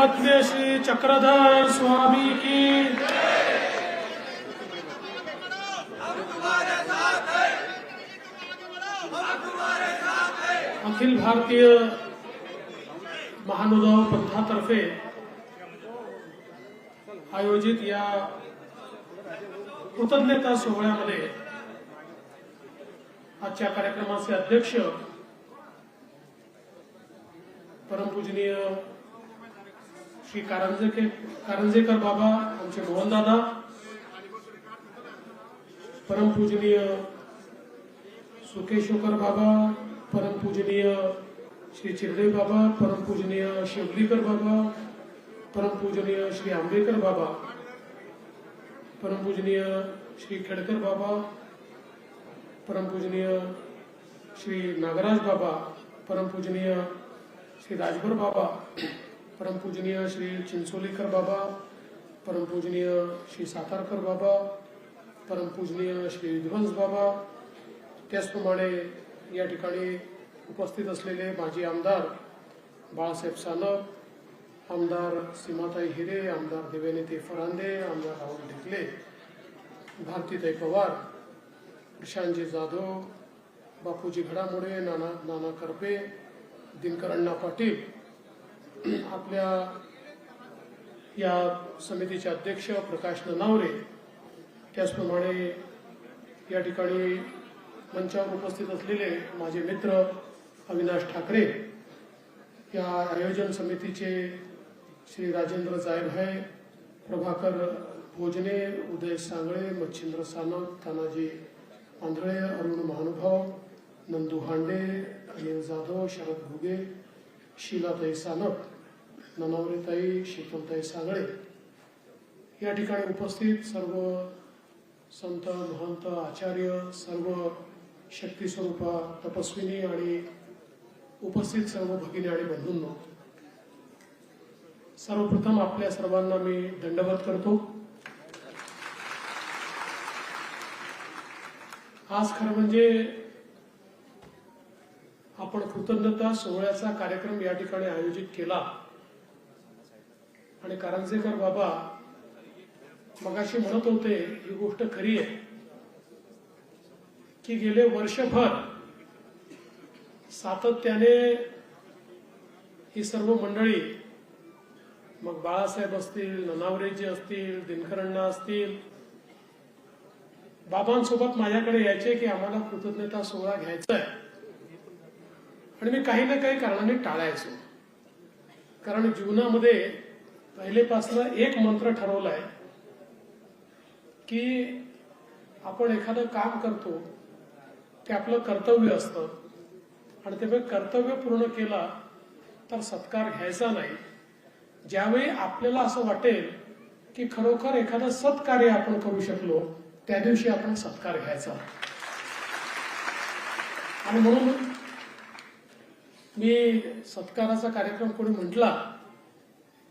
सर्वज्ञ श्री चक्रधर स्वामी की। अखिल भारतीय महानुभाव पंथातर्फे आयोजित या कृतज्ञता सोहळ्यामध्ये आजच्या कार्यक्रमाचे अध्यक्ष परमपूजनीय श्री कारंजेके कारंजेकर बाबा आमचे मोहनदादा परमपूजनीय सुकेशोकर बाबा परमपूजनीय श्री चिरडे बाबा परमपूजनीय शिवलीकर बाबा परमपूजनीय श्री आंबेकर बाबा परमपूजनीय श्री खेडकर बाबा परमपूजनीय श्री नागराज बाबा परमपूजनीय श्री राजभर बाबा परमपूजनीय श्री चिंचोलीकर बाबा परमपूजनीय श्री सातारकर बाबा परमपूजनीय श्री विध्वंस बाबा त्याचप्रमाणे या ठिकाणी उपस्थित असलेले माजी आमदार बाळासाहेब सानप आमदार सीमाताई हिरे आमदार देवेनेते फरांदे आमदार राहुल ढिकले भारतीताई पवार प्रशांतजी जाधव बापूजी घडामोडे नाना नाना करपे दिनकर अण्णा पाटील आपल्या या समितीचे अध्यक्ष प्रकाश ननावरे त्याचप्रमाणे या ठिकाणी मंचावर उपस्थित असलेले माझे मित्र अविनाश ठाकरे या आयोजन समितीचे श्री राजेंद्र जायभाय प्रभाकर भोजने उदय सांगळे मच्छिंद्र सानप तानाजी आंधळे अरुण महानुभाव नंदू हांडे अनिल जाधव शरद घुगे शीलाताई सानप ननवरीताई शीतलताई सागळे. या ठिकाणी उपस्थित सर्व संत महंत आचार्य सर्व शक्ती स्वरूपा तपस्विनी आणि उपस्थित सर्व भगिनी आणि बंधूंनो सर्वप्रथम आपल्या सर्वांना मी दंडवत करतो. आज खरं म्हणजे आपण कृतज्ञता सोहळ्याचा कार्यक्रम या ठिकाणी आयोजित केला. आणि कारंजेकर बाबा मगाशी म्हणत होते ही गोष्ट खरी आहे की गेले वर्षभर सातत्याने ही सर्व मंडळी मग बाळासाहेब असतील ननावरेजी असतील दिनकरण्णा असतील बाबांसोबत माझ्याकडे यायचे की आम्हाला कृतज्ञता सोहळा घ्यायचा आहे. आणि मी काही ना काही कारणाने टाळायचो. कारण जीवनामध्ये पहिलेपासून एक मंत्र ठरवलाय की आपण एखादं काम करतो ते आपलं कर्तव्य असतं. आणि ते कर्तव्य पूर्ण केला तर सत्कार घ्यायचा नाही. ज्यावेळी आपल्याला असं वाटेल की खरोखर एखादं सत्कार्य आपण करू शकलो त्या दिवशी आपण सत्कार घ्यायचा. आणि म्हणून मी सत्काराचा कार्यक्रम कोणी म्हटला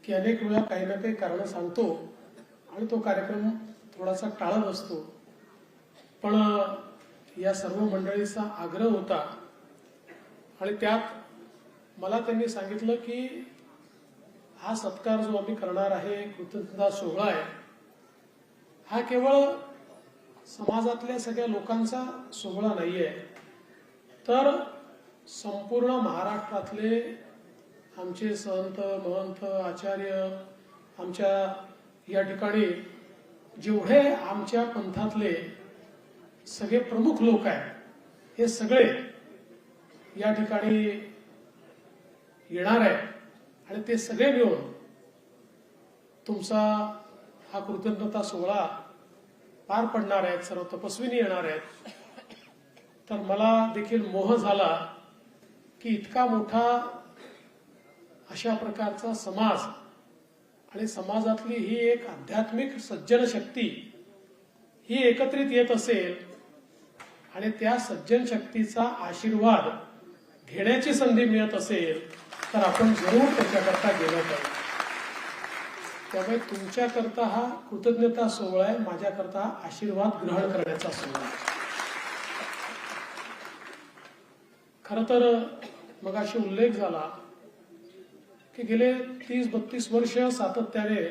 की अनेक वेळा काही ना काही कारण सांगतो आणि तो कार्यक्रम थोडासा टाळत असतो. पण या सर्व मंडळीचा आग्रह होता आणि त्यात मला त्यांनी सांगितलं की हा सत्कार जो आम्ही करणार आहे कृतज्ञता सोहळा आहे हा केवळ समाजातल्या सगळ्या लोकांचा सोहळा नाहीये तर संपूर्ण महाराष्ट्रातले आमचे संत महंत आचार्य आमच्या या ठिकाणी जेवढे आमच्या पंथातले सगळे प्रमुख लोक आहेत हे सगळे या ठिकाणी येणार आहे आणि ते सगळे मिळून तुमचा हा कृतज्ञता सोहळा पार पडणार आहेत सर्व तपस्विनी येणार आहेत. तर मला देखील मोह झाला की इतका मोठा अशा प्रकारचा समाज आणि समाजातली ही एक आध्यात्मिक सज्जन शक्ती ही एकत्रित येत असेल आणि त्या सज्जन शक्तीचा आशीर्वाद घेण्याची संधी मिळत असेल तर आपण जरूर त्याच्याकरता गेलो पाहिजे. त्यामुळे तुमच्याकरता हा कृतज्ञता सोहळा आहे माझ्याकरता आशीर्वाद ग्रहण करण्याचा सोहळा आहे. खर तर मग उल्लेख झाला की गेले तीस बत्तीस वर्ष सातत्याने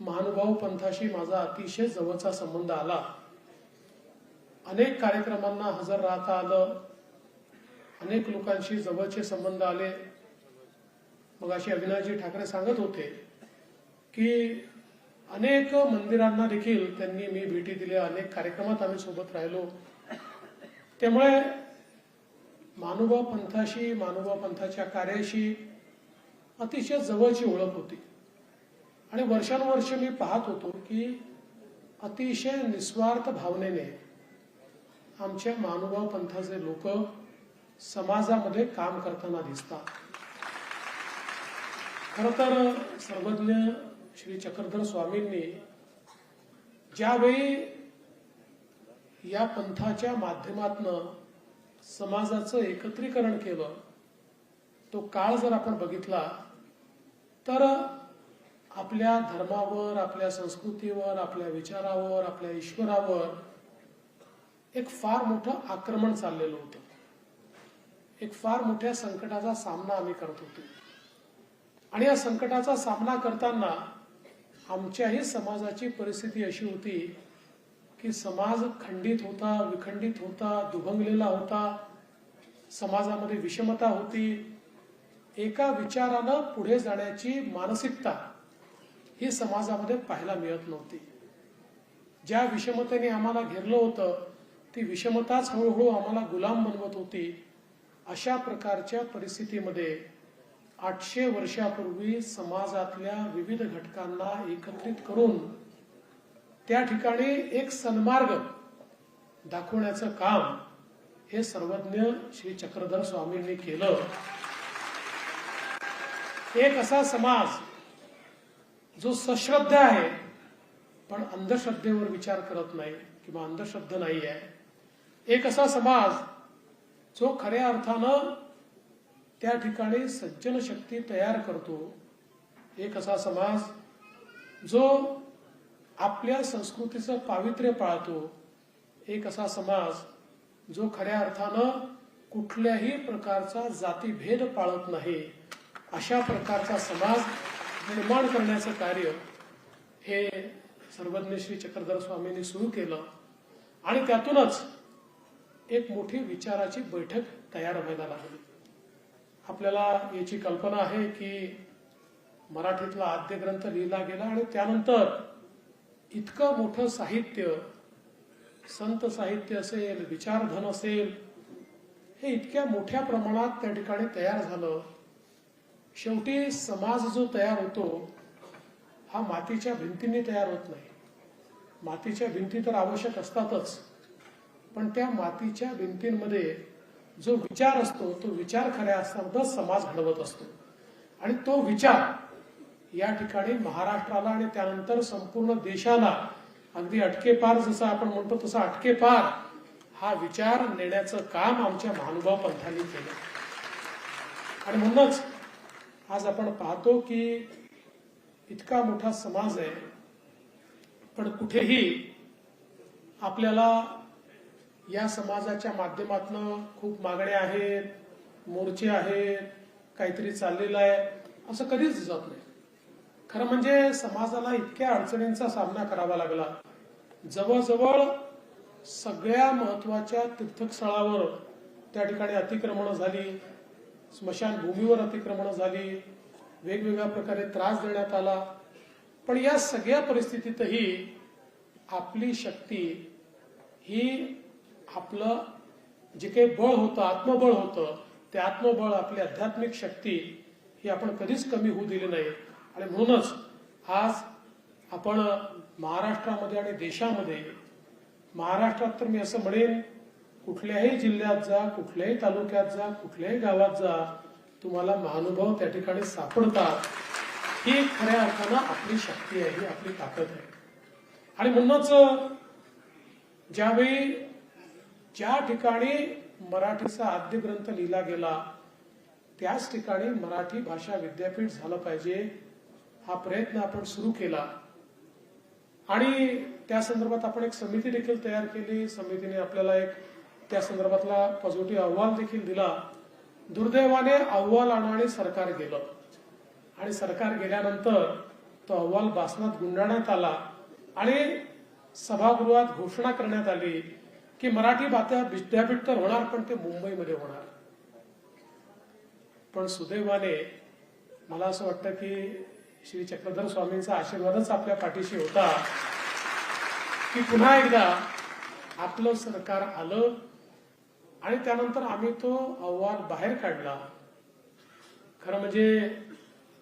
महानुभाव पंथाशी माझा अतिशय जवळचा संबंध आला. अनेक कार्यक्रमांना हजर राहता आलं. अनेक लोकांशी जवळचे संबंध आले. मग अशी अविनाशजी ठाकरे सांगत होते की अनेक मंदिरांना देखील त्यांनी मी भेटी दिल्या अनेक कार्यक्रमात आम्ही सोबत राहिलो. त्यामुळे मानुभाव पंथाशी मानुभाव पंथाच्या कार्याशी अतिशय जवळची ओळख होती. आणि वर्षानुवर्ष मी पाहत होतो की अतिशय निस्वार्थ भावनेने आमच्या महानुभाव पंथाचे लोक समाजामध्ये काम करताना दिसतात. खर तर सर्वज्ञ श्री चक्रधर स्वामींनी ज्यावेळी या पंथाच्या माध्यमातनं समाजाचं एकत्रीकरण केलं तो काळ जर आपण बघितला तर आपल्या धर्मावर आपल्या संस्कृतीवर आपल्या विचारावर आपल्या ईश्वरावर एक फार मोठं आक्रमण चाललेलं होतं. एक फार मोठ्या संकटाचा सामना आम्ही करत होतो. आणि या संकटाचा सामना करताना आमच्याही समाजाची परिस्थिती अशी होती की समाज खंडित होता विखंडित होता दुभंगलेला होता समाजामध्ये विषमता होती एका विचारानं पुढे जाण्याची मानसिकता ही समाजामध्ये पाहायला मिळत नव्हती. ज्या विषमतेने आम्हाला घेरलं होतं ती विषमताच हळूहळू आम्हाला गुलाम बनवत होती. अशा प्रकारच्या परिस्थितीमध्ये आठशे वर्षापूर्वी समाजातल्या विविध घटकांना एकत्रित करून त्या ठिकाणी एक सन्मार्ग दाखवण्याचं काम हे सर्वज्ञ श्री चक्रधर स्वामींनी केलं. एक असा समाज जो सश्रद्ध आहे पण अंधश्रद्धेवर विचार करत नाही किंवा अंधश्रद्ध नाही आहे एक असा समाज जो खऱ्या अर्थानं त्या ठिकाणी सज्जन शक्ती तयार करतो. एक असा समाज जो आपल्या संस्कृतीचं पावित्र्य पाळतो. एक असा समाज जो खऱ्या अर्थानं कुठल्याही प्रकारचा जातीभेद पाळत नाही. अशा प्रकारचा समाज निर्माण करण्याचं कार्य हे सर्वज्ञ श्री चक्रधर स्वामींनी सुरू केलं. आणि त्यातूनच एक मोठी विचाराची बैठक तयार व्हायला लागली. आपल्याला याची कल्पना आहे की मराठीतला आद्य ग्रंथ लिहिला गेला आणि त्यानंतर इतकं मोठं साहित्य संत साहित्य असेल विचारधन असेल हे इतक्या मोठ्या प्रमाणात त्या ठिकाणी तयार झालं. शेवटी समाज जो तयार होतो हा मातीच्या भिंतींनी तयार होत नाही. मातीच्या भिंती तर आवश्यक असतातच पण त्या मातीच्या भिंतींमध्ये जो विचार असतो तो विचार खऱ्या असतानाच समाज घडवत असतो. आणि तो विचार या ठिकाणी महाराष्ट्राला आणि त्यानंतर संपूर्ण देशाला अगदी अटकेपार जसं आपण म्हणतो तसं अटकेपार हा विचार नेण्याचं काम आमच्या महानुभाव पंथांनी केलं. आणि म्हणूनच आज आपण पाहतो की इतका मोठा समाज आहे पण कुठेही आपल्याला या समाजाच्या माध्यमातनं खूप मागण्या आहेत मोर्चे आहेत काहीतरी चाललेलं आहे असं कधीच दिसत नाही. खरं म्हणजे समाजाला इतक्या अडचणींचा सामना करावा लागला. जवळजवळ सगळ्या महत्त्वाच्या तीर्थस्थळावर त्या ठिकाणी अतिक्रमण झाली. स्मशानभूमीवर अतिक्रमण झाली. वेगवेगळ्या प्रकारे त्रास देण्यात आला. पण या सगळ्या परिस्थितीतही आपली शक्ती ही आपलं जे काही बळ होतं आत्मबळ होतं ते आत्मबळ आपली आध्यात्मिक शक्ती ही आपण कधीच कमी होऊ दिली नाही. आणि म्हणूनच आज आपण महाराष्ट्रामध्ये आणि देशामध्ये महाराष्ट्रात तर मी असं म्हणेन कुठल्याही जिल्ह्यात जा कुठल्याही तालुक्यात जा कुठल्याही गावात जा तुम्हाला महानुभाव त्या ठिकाणी सापडतात. ही खऱ्या अर्थानं आपली शक्ती आहे ही आपली ताकद आहे. आणि म्हणूनच ज्यावेळी ज्या ठिकाणी मराठीचा आद्य ग्रंथ लिहिला गेला त्याच ठिकाणी मराठी भाषा विद्यापीठ झालं पाहिजे हा प्रयत्न आपण सुरू केला. आणि त्या संदर्भात आपण एक समिती देखील तयार केली. समितीने आपल्याला एक त्या संदर्भातला पॉझिटिव्ह अहवाल देखील दिला. दुर्दैवाने अहवाल आणणारे आणि सरकार गेलं. आणि सरकार गेल्यानंतर तो अहवाल बासनात गुंडाळण्यात आला. आणि सभागृहात घोषणा करण्यात आली की मराठी बातम्या विद्यापीठ तर होणार पण ते मुंबईमध्ये होणार. पण सुदैवाने मला असं वाटतं की श्री चक्रधर स्वामींचा आशीर्वादच आपल्या पाठीशी होता की पुन्हा एकदा आपलं सरकार आलं आणि त्यानंतर आम्ही तो अहवाल बाहेर काढला. खरं म्हणजे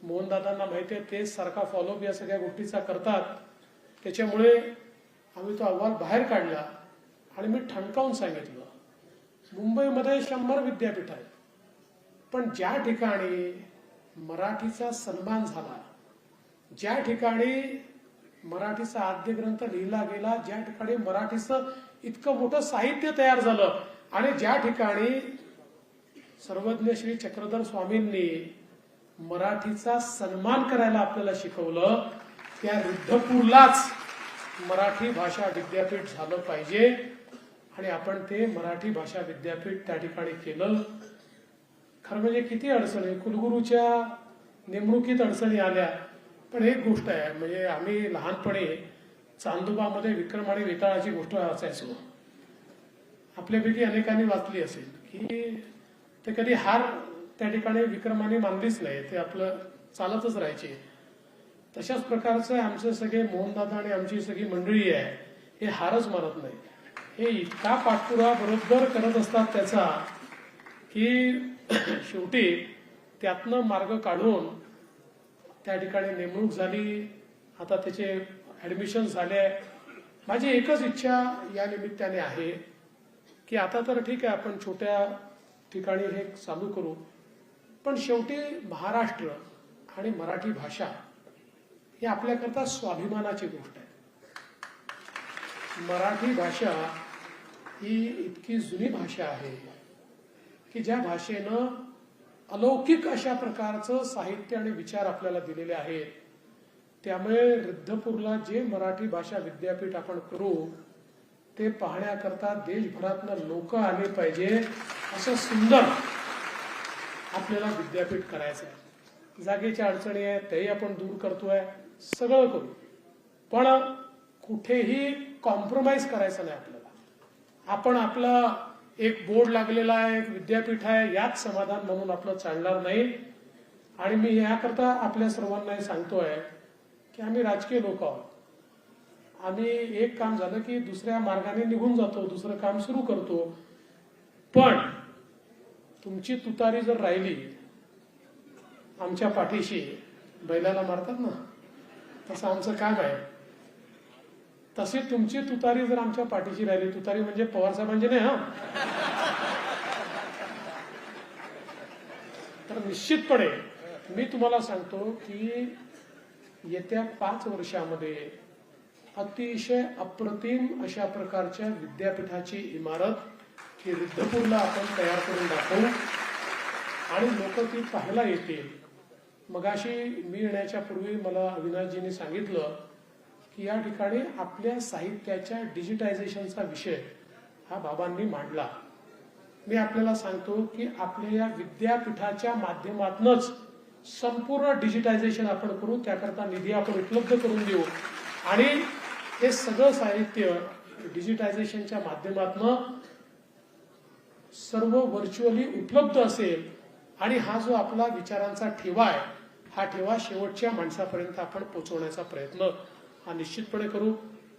मोहनदादांना माहिती आहे ते सारखा फॉलोअप या सगळ्या गोष्टीचा करतात. त्याच्यामुळे आम्ही तो अहवाल बाहेर काढला आणि मी ठणकावून सांगितलं मुंबईमध्ये शंभर विद्यापीठ आहेत पण ज्या ठिकाणी मराठीचा सन्मान झाला ज्या ठिकाणी मराठीचा आद्य ग्रंथ लिहिला गेला ज्या ठिकाणी मराठीचं इतकं मोठं साहित्य तयार झालं आणि ज्या ठिकाणी सर्वज्ञ श्री चक्रधर स्वामींनी मराठीचा सन्मान करायला आपल्याला शिकवलं त्या रुद्धपूरलाच मराठी भाषा विद्यापीठ झालं पाहिजे. आणि आपण ते मराठी भाषा विद्यापीठ त्या ठिकाणी केलं. खरं म्हणजे किती अडचणी कुलगुरूच्या नेमणुकीत अडचणी आल्या. पण एक गोष्ट आहे म्हणजे आम्ही लहानपणी चांदोबामध्ये विक्रम आणि वेताळाची गोष्ट वाचायचो. आपल्यापैकी अनेकांनी वाचली असेल की ते कधी हार त्या ठिकाणी विक्रमाने मानलीच नाही. ते आपलं चालतच राहायचे. तशाच प्रकारचं आमचे सगळे मोहनदादा आणि आमची सगळी मंडळी आहे हे हारच मानत नाही. हे इतका पाठपुरा बरोबर करत असतात त्याचा की शेवटी त्यातनं मार्ग काढून त्या ठिकाणी नेमणूक झाली. आता त्याचे ऍडमिशन झाले. माझी एकच इच्छा या निमित्ताने आहे की आता तर ठीक आहे आपण छोट्या ठिकाणी हे चालू करू. पण शेवटी महाराष्ट्र आणि मराठी भाषा ही आपल्याकरता स्वाभिमानाची गोष्ट आहे. मराठी भाषा ही इतकी जुनी भाषा आहे की ज्या भाषेनं अलौकिक अशा प्रकारचं साहित्य आणि विचार आपल्याला दिलेले आहेत. त्यामुळे रिद्धपूरला जे मराठी भाषा विद्यापीठ आपण करू ते पाहण्याकरता देशभरातनं लोक आले पाहिजे असं सुंदर आपल्याला विद्यापीठ करायचं आहे जागेच्या अडचणी आहेत तेही आपण दूर करतोय सगळं करू. पण कुठेही कॉम्प्रोमाइज करायचं नाही आपल्याला. आपण आपला एक बोर्ड लागलेला आहे एक विद्यापीठ आहे यात समाधान म्हणून आपलं चालणार नाही. आणि मी याकरता आपल्या सर्वांना सांगतोय की आम्ही राजकीय लोक आहोत. आम्ही एक काम झालं की दुसऱ्या मार्गाने निघून जातो दुसरं काम सुरू करतो. पण तुमची तुतारी जर राहिली आमच्या पाठीशी बैलाला मारतात ना? तसं आमचं काम आहे. तशी तुमची तुतारी जर आमच्या पाठीशी राहिली तुतारी म्हणजे पवार साहेबांची नाही हा? तर निश्चितपणे मी तुम्हाला सांगतो की येत्या पाच वर्षामध्ये अतिशय अप्रतिम अशा प्रकारच्या विद्यापीठाची इमारत ही रिद्धपूरला आपण तयार करून दाखवू. आणि लोक ती पाहायला येतील. मगाशी मी येण्याच्या पूर्वी मला अविनाशजींनी सांगितलं की या ठिकाणी आपल्या साहित्याच्या डिजिटायझेशनचा विषय हा बाबांनी मांडला. मी आपल्याला सांगतो की आपल्या या विद्यापीठाच्या माध्यमातूनच संपूर्ण डिजिटायझेशन आपण करू त्याकरता निधी आपण उपलब्ध करून देऊ. आणि हे सगळं साहित्य डिजिटायझेशनच्या माध्यमातून सर्व व्हर्च्युअली उपलब्ध असेल आणि हा जो आपला विचारांचा ठेवा आहे हा ठेवा शेवटच्या माणसापर्यंत आपण पोहोचवण्याचा प्रयत्न हा निश्चितपणे करू.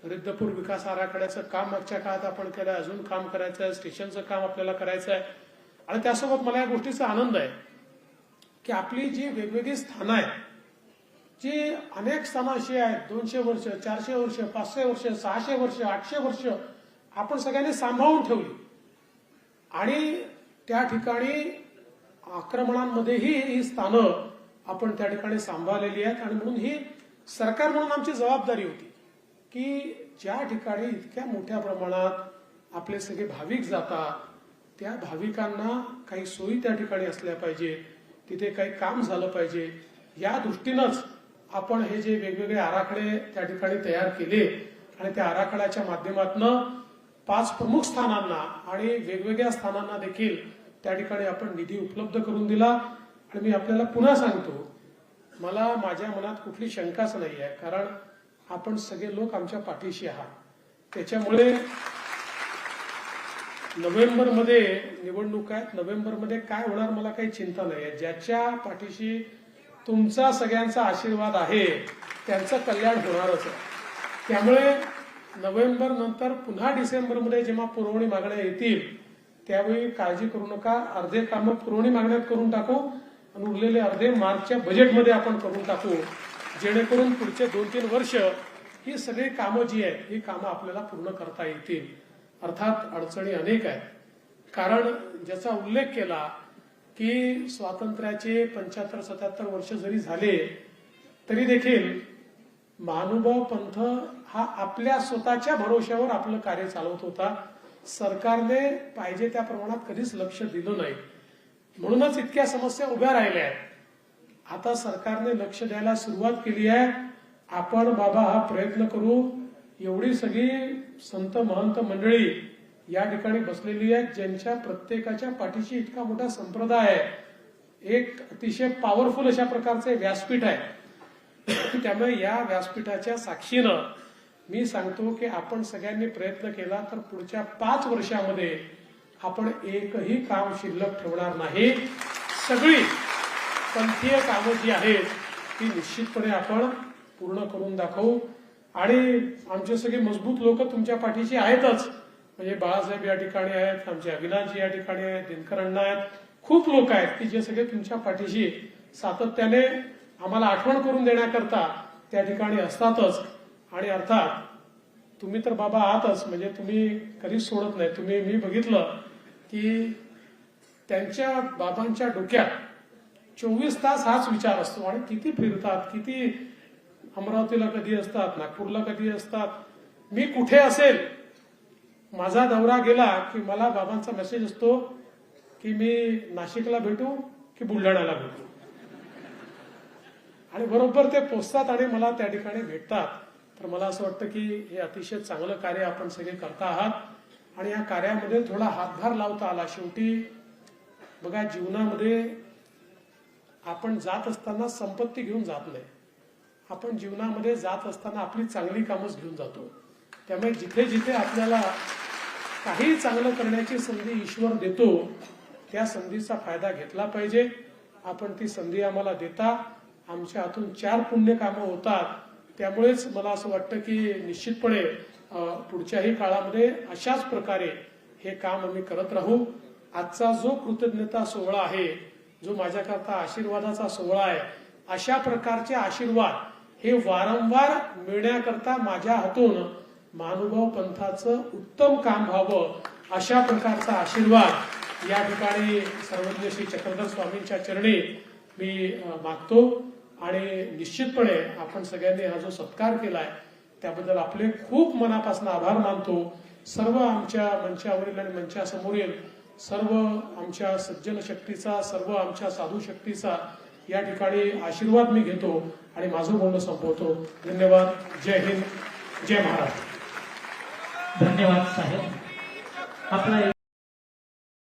रिद्धपूर विकास आराखड्याचं काम मागच्या काळात आपण केलं अजून काम करायचं आहे स्टेशनचं काम आपल्याला करायचं आहे आणि त्यासोबत मला या गोष्टीचा आनंद आहे की आपली जी वेगवेगळी स्थानं आहेत जी अनेक स्थानं अशी आहेत दोनशे वर्ष चारशे वर्ष पाचशे वर्ष सहाशे वर्ष आठशे वर्ष आपण सगळ्यांनी सांभाळून ठेवली. आणि त्या ठिकाणी आक्रमणांमध्येही ही स्थानं आपण त्या ठिकाणी सांभाळलेली आहेत. आणि म्हणून ही सरकार म्हणून आमची जबाबदारी होती की ज्या ठिकाणी इतक्या मोठ्या प्रमाणात आपले सगळे भाविक जातात त्या भाविकांना काही सोयी त्या ठिकाणी असल्या पाहिजे तिथे काही काम झालं पाहिजे या दृष्टीनंच आपण हे जे वेगवेगळे आराखडे त्या ठिकाणी तयार केले आणि त्या आराखड्याच्या माध्यमातून पाच प्रमुख स्थानांना आणि वेगवेगळ्या स्थानांना देखील त्या ठिकाणी आपण निधी उपलब्ध करून दिला. आणि मी आपल्याला पुन्हा सांगतो मला माझ्या मनात कुठली शंकाच नाही आहे कारण आपण सगळे लोक आमच्या पाठीशी आहात. त्याच्यामुळे नोव्हेंबरमध्ये निवडणूक आहेत. नोव्हेंबरमध्ये काय होणार मला काही चिंता नाही आहे ज्याच्या पाठीशी तुमचा सगळ्यांचा आशीर्वाद आहे त्यांचं कल्याण होणारच आहे. त्यामुळे नोव्हेंबर नंतर पुन्हा डिसेंबरमध्ये जेव्हा पुरवणी मागण्या येतील त्यावेळी काळजी करू नका. अर्धे कामं पुरवणी मागण्यात करून टाकू आणि उरलेले अर्धे मार्चच्या बजेटमध्ये आपण करून टाकू. जेणेकरून पुढचे दोन तीन वर्ष ही सगळी कामं जी आहेत ही कामं आपल्याला पूर्ण करता येतील. अर्थात अडचणी अनेक आहेत. कारण ज्याचा उल्लेख केला की स्वातंत्र्याचे पंच्याहत्तर सत्याहत्तर वर्ष जरी झाले तरी देखील महानुभाव पंथ हा आपल्या स्वतःच्या भरोश्यावर आपलं कार्य चालवत होता. सरकारने पाहिजे त्या प्रमाणात कधीच लक्ष दिलं नाही. म्हणूनच इतक्या समस्या उभ्या राहिल्या आहेत. आता सरकारने लक्ष द्यायला सुरुवात केली आहे. आपण बाबा हा प्रयत्न करू. एवढी सगळी संत महंत मंडळी या ठिकाणी बसलेली आहेत ज्यांच्या प्रत्येकाच्या पाठीशी इतका मोठा संप्रदाय आहे. एक अतिशय पॉवरफुल अशा प्रकारचे व्यासपीठ आहे. त्यामुळे या व्यासपीठाच्या साक्षीनं मी सांगतो की आपण सगळ्यांनी प्रयत्न केला तर पुढच्या पाच वर्षामध्ये आपण एकही काम शिल्लक ठेवणार नाही. सगळी पंथीय कामं जी आहेत ती निश्चितपणे आपण पूर्ण करून दाखवू. आणि आमचे सगळे मजबूत लोक तुमच्या पाठीशी आहेतच. म्हणजे बाळासाहेब या ठिकाणी आहेत आमचे अविनाशजी या ठिकाणी आहेत दिनकर अण्णा आहेत. खूप लोक आहेत की जे सगळे तुमच्या पाठीशी सातत्याने आम्हाला आठवण करून देण्याकरता त्या ठिकाणी असतातच. आणि अर्थात तुम्ही तर बाबा आहातच म्हणजे तुम्ही कधीच सोडत नाही. तुम्ही मी बघितलं की त्यांच्या बाबांच्या डोक्यात चोवीस तास हाच विचार असतो. आणि किती फिरतात किती अमरावतीला कधी असतात नागपूरला कधी असतात मी कुठे असेल माझा दौरा गेला की मला बाबांचा मेसेज असतो की मी नाशिकला भेटू की बुलढाण्याला भेटू? आणि बरोबर ते पोचतात आणि मला त्या ठिकाणी भेटतात. तर मला असं वाटतं की हे अतिशय चांगलं कार्य आपण सगळे करता आहात. आणि या कार्यामध्ये थोडा हातभार लावता आला. शेवटी बघा जीवनामध्ये आपण जात असताना संपत्ती घेऊन जात नाही. आपण जीवनामध्ये जात असताना आपली चांगली कामच घेऊन जातो. त्यामुळे जिथे जिथे आपल्याला काही चांगलं करण्याची संधी ईश्वर देतो त्या संधीचा फायदा घेतला पाहिजे. आपण ती संधी आम्हाला देता. आमच्या हातून चार पुण्य कामं होतात. त्यामुळेच मला असं वाटतं की निश्चितपणे पुढच्याही काळामध्ये अशाच प्रकारे हे काम आम्ही करत राहू. आजचा जो कृतज्ञता सोहळा आहे जो माझ्याकरता आशीर्वादाचा सोहळा आहे अशा प्रकारचे आशीर्वाद हे वारंवार मिळण्याकरता माझ्या हातून महानुभाव पंथाचं उत्तम काम व्हावं अशा प्रकारचा आशीर्वाद या ठिकाणी सर्वज्ञ श्री चक्रधर स्वामींच्या चरणी मी मागतो. आणि निश्चितपणे आपण सगळ्यांनी हा जो सत्कार केलाय त्याबद्दल आपले खूप मनापासून आभार मानतो. सर्व आमच्या मंचावरील आणि मंचासमोरील सर्व आमच्या सज्जन शक्तीचा सर्व आमच्या साधू शक्तीचा या ठिकाणी आशीर्वाद मी घेतो आणि माझं बोलणं संपवतो. धन्यवाद. जय हिंद. जय महाराष्ट्र. धन्यवाद साहेब. आपला